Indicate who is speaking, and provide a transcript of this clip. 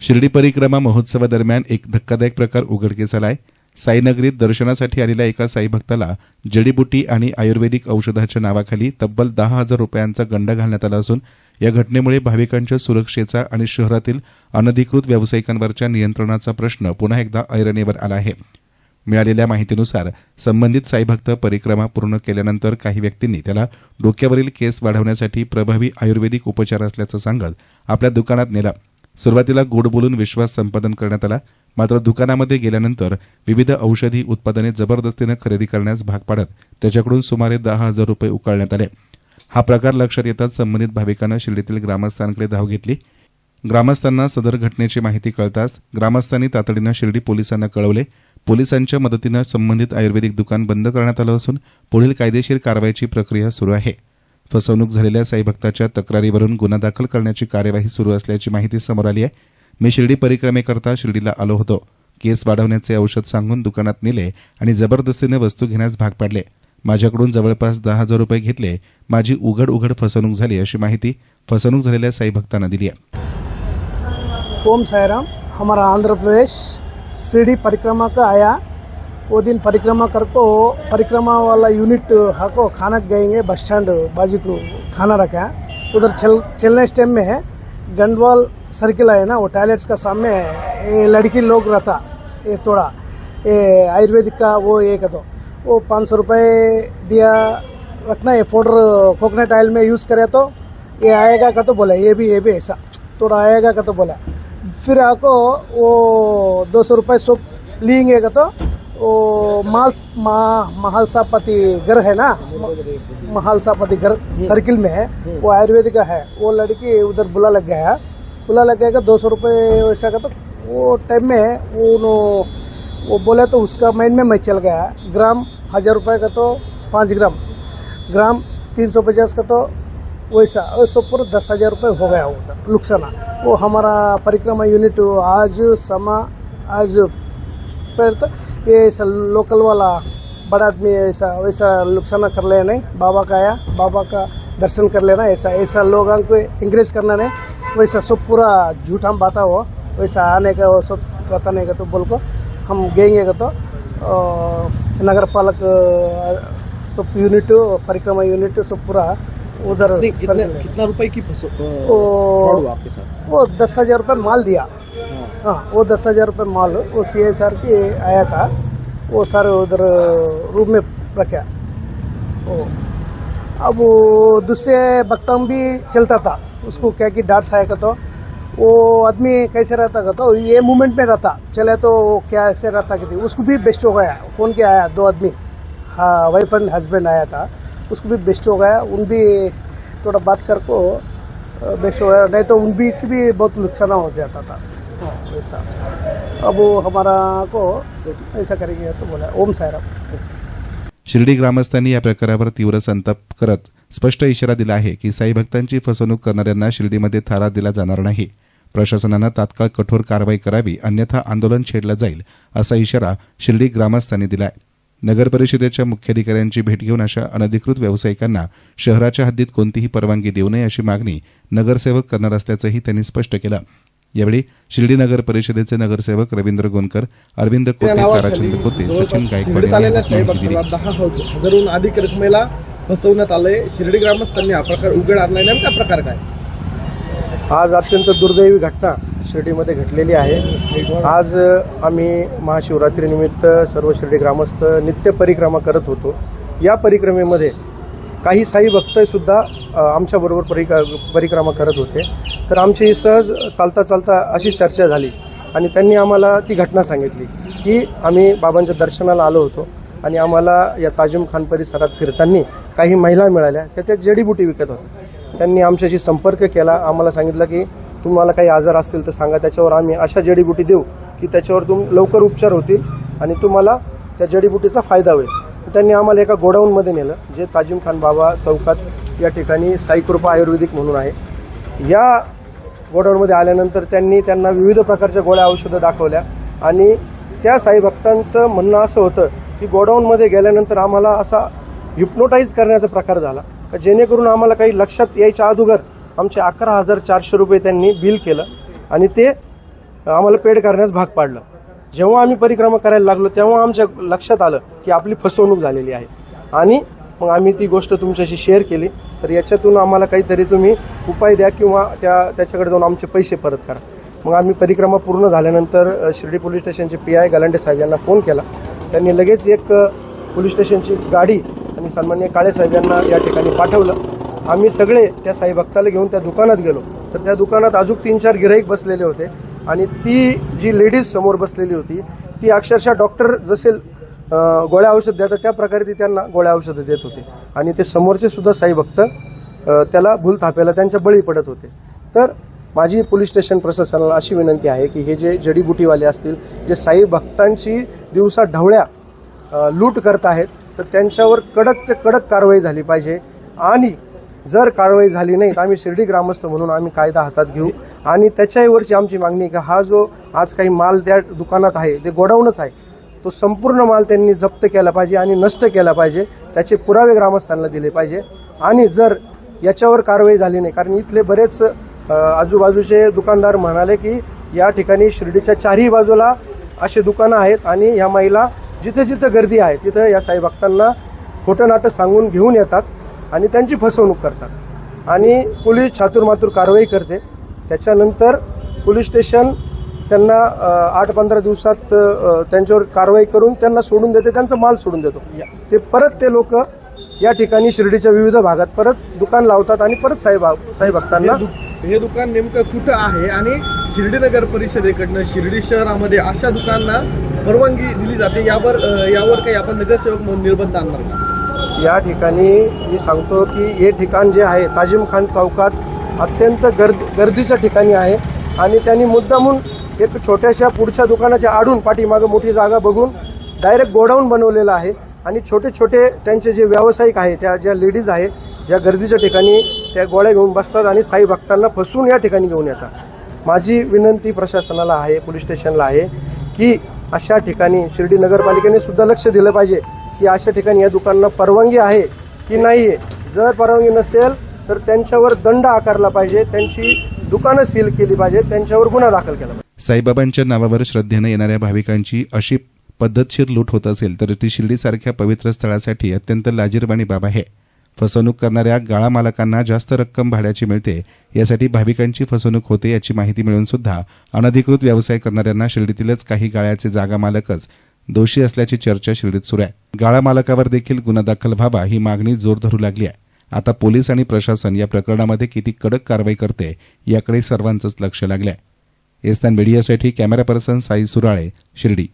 Speaker 1: शिर्डी परिक्रमा महोत्सवादरम्यान एक धक्कादायक प्रकार उघडकीस आलाय. साईनगरीत दर्शनासाठी आलेल्या एका साईभक्ताला जडीबुटी आणि आयुर्वेदिक औषधाच्या नावाखाली तब्बल दहा हजार रुपयांचा गंडा घालण्यात आला असून या घटनेमुळे भाविकांच्या सुरक्षेचा आणि शहरातील अनधिकृत व्यावसायिकांवरच्या नियंत्रणाचा प्रश्न पुन्हा एकदा ऐरणीवर आला आहे. मिळालेल्या माहितीनुसार संबंधित साईभक्त परिक्रमा पूर्ण केल्यानंतर काही व्यक्तींनी त्याला डोक्यावरील केस वाढवण्यासाठी प्रभावी आयुर्वेदिक उपचार असल्याचं सांगत आपल्या दुकानात नेला. सुरुवातीला गोड बोलून विश्वास संपादन करण्यात आला. मात्र दुकानामध्ये गेल्यानंतर विविध औषधी उत्पादने जबरदस्तीनं खरेदी करण्यास भाग पाडत त्याच्याकडून सुमारे दहा हजार रुपये उकळण्यात आले. हा प्रकार लक्षात येताच संबंधित भाविकानं शिर्डीतील ग्रामस्थांकडे धाव घेतली. ग्रामस्थांना सदर घटनेची माहिती कळताच ग्रामस्थांनी तातडीनं शिर्डी पोलिसांना कळवले. पोलिसांच्या मदतीनं संबंधित आयुर्वेदिक दुकान बंद करण्यात आलं असून पुढील कायदेशीर कारवाईची प्रक्रिया सुरू आहे. फसवणूक झालेल्या साईभक्ताच्या तक्रारीवरून गुन्हा दाखल करण्याची कार्यवाही सुरू असल्याची माहिती समोर आली आहे. मी शिर्डी परिक्रमेकरता शिर्डीला आलो होतो. केस वाढवण्याचे औषध सांगून दुकानात नेले आणि जबरदस्तीने वस्तू घेण्यास भाग पाडले. माझ्याकडून जवळपास दहा हजार रुपये घेतले. माझी उघड उघड फसवणूक झाली अशी माहिती फसवणूक झालेल्या साईभक्तांना दिली आहे.
Speaker 2: ओम साईराम. हमारा आंध्र प्रदेश शिर्डी परिक्रमा का आया? वो दिन परिक्रमा करको परिक्रमा वाला यूनिट हाको खाना गएंगे बस स्टैंड बाजी को खाना रखा उधर चल चलने स्टेम में है गंडवाल सर्किल है ना वो टॉयलेट्स का सामने ये लड़की लोग रहता ये थोड़ा ये आयुर्वेदिक का वो ये का तो वो पाँच सौ रुपये दिया रखना ये पाउडर कोकोनट ऑयल में यूज़ करे तो ये आएगा का तो बोला ये भी ये भी ऐसा थोड़ा आएगा का तो बोला। फिर आपको वो दो सौ रुपये सोप लेंगे का तो वो माल मा, महालसापति घर है ना? महालसापति घर सर्किल में है। वो आयुर्वेद का है। वो लड़की उधर बुला लग गया। बुला लग गया दो सौ रुपये वैसा का तो वो टाइम में वो वो बोले तो उसका माइंड में मैं चल गया। ग्राम हज़ार रुपये का तो पाँच ग्राम। ग्राम तीन सौ पचास का तो वैसा। वैसा पूरा दस हज़ार रुपये हो गया उधर। नुकसाना वो हमारा परिक्रमा यूनिट आज समा आज पर तो ये ऐसा लोकल वाला बड़ा आदमी ऐसा वैसा नुकसान कर लेना नहीं बाबा का आया बाबा का दर्शन कर लेना ऐसा ऐसा लोगों को इंकरेज करना नहीं वैसा सब पूरा झूठा बाता हो वैसा आने का वो सब बताने का तो बोल को हम गएंगे का तो नगर पालक सब यूनिट परिक्रमा यूनिट सब पूरा उधर
Speaker 3: कितने रुपए की साथ?
Speaker 2: वो दस हजार रुपये माल दिया।
Speaker 3: हाँ।
Speaker 2: वो दस हज़ार रुपये माल, वो सी आई सर की आया था। वो सर उधर, रूम में रखा। वो अब दूसरे बख्तम भी चलता था। उसको क्या कि डांट आएगा तो वो आदमी कैसे रहता का तो ये मूवमेंट में रहता। चले तो वो क्या ऐसे रहता कि थी उसको भी बेस्ट हो गया। कौन क्या आया? दो आदमी। हाँ वाइफ एंड हस्बैंड आया था। उसको भी बेस्ट हो गया। उन भी थोड़ा बात कर को बेस्ट हो गया। नहीं तो उन भी की भी बहुत नुकसान हो जाता था। ऐसा अब वो हमारा को ऐसा करेंगे तो बोला ओम सायराम
Speaker 1: शिर्डी ग्रामस्थांनी या प्रकारावर तीव्र संताप करत स्पष्ट इशारा दिला आहे की साई भक्तांची फसवणूक करणाऱ्यांना शिर्डीमध्ये थारा दिला जाणार नाही. प्रशासनानं तात्काळ कठोर कारवाई करावी अन्यथा आंदोलन छेडलं जाईल असा इशारा शिर्डी ग्रामस्थांनी दिलाय. नगर परिषदेच्या मुख्याधिकाऱ्यांची भेट घेऊन अशा अनधिकृत व्यावसायिकांना शहराच्या हद्दीत कोणतीही परवानगी देऊ नये अशी मागणी नगरसेवक करणार असल्याचंही त्यांनी स्पष्ट केलं. यावेळी शिर्डी नगर परिषदेचे नगरसेवक रवींद्र गोनकर अरविंद
Speaker 3: नावाखाली
Speaker 1: ताराचंद कोते सचिन गायकवाड
Speaker 3: दहा अधिक रकमेला फसवण्यात आलंय. शिर्डी ग्रामस्थांनी हा प्रकार उघड आणलाय नेमका प्रकार काय?
Speaker 4: आज अत्यंत दुर्दैवी घटना शिर्डीमध्ये घडलेली आहे. आज आम्ही महाशिवरात्रीनिमित्त सर्व शिर्डी ग्रामस्थ नित्य परिक्रमा करत होतो. या परिक्रमेमध्ये काही साई भक्त सुद्धा आमच्याबरोबर परिक परिक्रमा करत होते. तर आमची सहज चालता चालता अशी चर्चा झाली आणि त्यांनी आम्हाला ती घटना सांगितली की आम्ही बाबांच्या दर्शनाला आलो होतो आणि आम्हाला या ताजिम खान परिसरात फिरताना काही महिला मिळाल्या त्या त्या जडीबुटी विकत होत्या. त्यांनी आमच्याशी संपर्क केला. आम्हाला सांगितलं की तुम्हाला काही आजार असतील तर सांगा. त्याच्यावर आम्ही अशा जडीबुटी देऊ की त्याच्यावर तुम लवकर उपचार होतील आणि तुम्हाला त्या जडीबुटीचा फायदा होईल. त्यांनी आम्हाला एका गोडाऊनमध्ये नेलं जे ताजिम खान बाबा चौकात या ठिकाणी साईकृपा आयुर्वेदिक म्हणून आहे. या गोडाऊनमध्ये आल्यानंतर त्यांनी त्यांना विविध प्रकारच्या गोळ्या औषधं दाखवल्या. आणि त्या साई भक्तांचं म्हणणं असं होतं की गोडाऊनमध्ये गेल्यानंतर आम्हाला असा हिप्नोटाईज करण्याचा प्रकार झाला. का जेणेकरून आम्हाला काही लक्षात यायच्या अगोदर आमचे अकरा हजार चारशे रुपये त्यांनी बिल केलं आणि ते आम्हाला पेड करण्यास भाग पाडलं. जेव्हा आम्ही परिक्रमा करायला लागलो तेव्हा आमच्या लक्षात आलं की आपली फसवणूक झालेली आहे. आणि मग आम्ही ती गोष्ट तुमच्याशी शेअर केली. तर याच्यातून आम्हाला काहीतरी तुम्ही उपाय द्या किंवा त्या त्याच्याकडे जाऊन आमचे पैसे परत करा. मग आम्ही परिक्रमा पूर्ण झाल्यानंतर शिर्डी पोलीस स्टेशनचे पी आय गलांडे साहेब यांना फोन केला. त्यांनी लगेच एक पोलीस स्टेशनची गाडी आणि सन्मान्य काळे साहेब यांना या ठिकाणी पाठवलं. आम्ही सगळे त्या साई भक्ताला घेऊन त्या दुकानात गेलो. तर त्या दुकानात अजून तीन चार गिराईक बसलेले होते आणि ती जी लेडीज समोर बसलेली होती ती अक्षरशः डॉक्टर जसे गोळ्या औषध देतात. त्या प्रकारे ते त्यांना गोळ्या औषधं देत होते. आणि ते समोरचे सुद्धा साई भक्त त्याला भूल थापेला त्यांच्या बळी पडत होते. तर माझी पोलीस स्टेशन प्रशासनाला अशी विनंती आहे की हे जे जडीबुटीवाले असतील जे साई भक्तांची दिवसा ढवळ्या लूट करत आहेत तर त्यांच्यावर कडक ते कडक कारवाई झाली पाहिजे. आणि जर कारवाई झाली नाही तर आम्ही शिर्डी ग्रामस्थ म्हणून आम्ही कायदा हातात घेऊ. आणि त्याच्यावरची आमची मागणी का की हा जो आज काही माल त्या दुकानात आहे ते गोडाऊनच आहे. तो संपूर्ण माल त्यांनी जप्त केला पाहिजे आणि नष्ट केला पाहिजे त्याचे पुरावे ग्रामस्थांना दिले पाहिजे. आणि जर याच्यावर कारवाई झाली नाही कारण इथले बरेच आजूबाजूचे दुकानदार म्हणाले की या ठिकाणी शिर्डीच्या चारही बाजूला असे दुकानं आहेत आणि ह्या महिला जिथे जिथे गर्दी आहे तिथं या साई भक्तांना खोटं सांगून घेऊन येतात आणि त्यांची फसवणूक करतात. आणि पोलीस छातूरमातूर कारवाई करते. त्याच्यानंतर पोलीस स्टेशन त्यांना आठ पंधरा दिवसात त्यांच्यावर कारवाई करून त्यांना सोडून देते त्यांचा माल सोडून देतो. ते परत ते लोक या ठिकाणी शिर्डीच्या विविध भागात परत दुकान लावतात आणि परत साई साई भक्तांना
Speaker 3: हे दुकान नेमकं कुठं आहे? आणि शिर्डी नगर परिषदेकडनं शिर्डी शहरामध्ये अशा दुकानांना परवानगी दिली जाते यावर यावर काही आपण नगरसेवक म्हणून निर्बंध आणणार का?
Speaker 4: या ठिकाणी मी सांगतो की हे ठिकाण जे आहे ताजिम खान चौकात अत्यंत गर्दी गर्दीच्या ठिकाणी आहे. आणि त्यांनी मुद्दामून एक छोट्याशा पुढच्या दुकानाच्या आडून पाठीमागं मोठी जागा बघून डायरेक्ट गोडाऊन बनवलेलं आहे. आणि छोटे छोटे त्यांचे जे व्यावसायिक आहे त्या ज्या लेडीज आहे ज्या गर्दीच्या ठिकाणी त्या गोळ्या घेऊन बसतात आणि साई भक्तांना फसवून या ठिकाणी घेऊन येतात. माझी विनंती प्रशासनाला आहे पोलीस स्टेशनला आहे की अशा ठिकाणी शिर्डी नगरपालिकेने सुद्धा लक्ष दिलं पाहिजे की अशा ठिकाणी या दुकानांना परवानगी आहे की नाही आहे जर परवानगी नसेल तर त्यांच्यावर दंड आकारला पाहिजे त्यांची दुकानं सील केली पाहिजे त्यांच्यावर गुन्हा दाखल केला पाहिजे.
Speaker 1: साईबाबांच्या नावावर श्रद्धेनं येणाऱ्या भाविकांची अशी पद्धतशीर लूट होत असेल तर ती शिर्डीसारख्या पवित्र स्थळासाठी अत्यंत लाजीरवाणी बाब आहे फसवणूक करणाऱ्या गाळा मालकांना जास्त रक्कम भाड्याची मिळते यासाठी भाविकांची फसवणूक होते याची माहिती मिळून सुद्धा अनधिकृत व्यवसाय करणाऱ्यांना शिर्डीतीलच काही गाळ्याचे जागा मालकच दोषी असल्याची चर्चा शिर्डीत सुरू आहे. गाळा मालकावर देखील गुन्हा दाखल व्हावा ही मागणी जोर धरू लागली आहे. आता पोलीस आणि प्रशासन या प्रकरणामध्ये किती कडक कारवाई करते याकडे सर्वांचंच लक्ष लागलंय एस्तान मीडियासाठी कॅमेरा पर्सन साई सुराळे शिर्डी.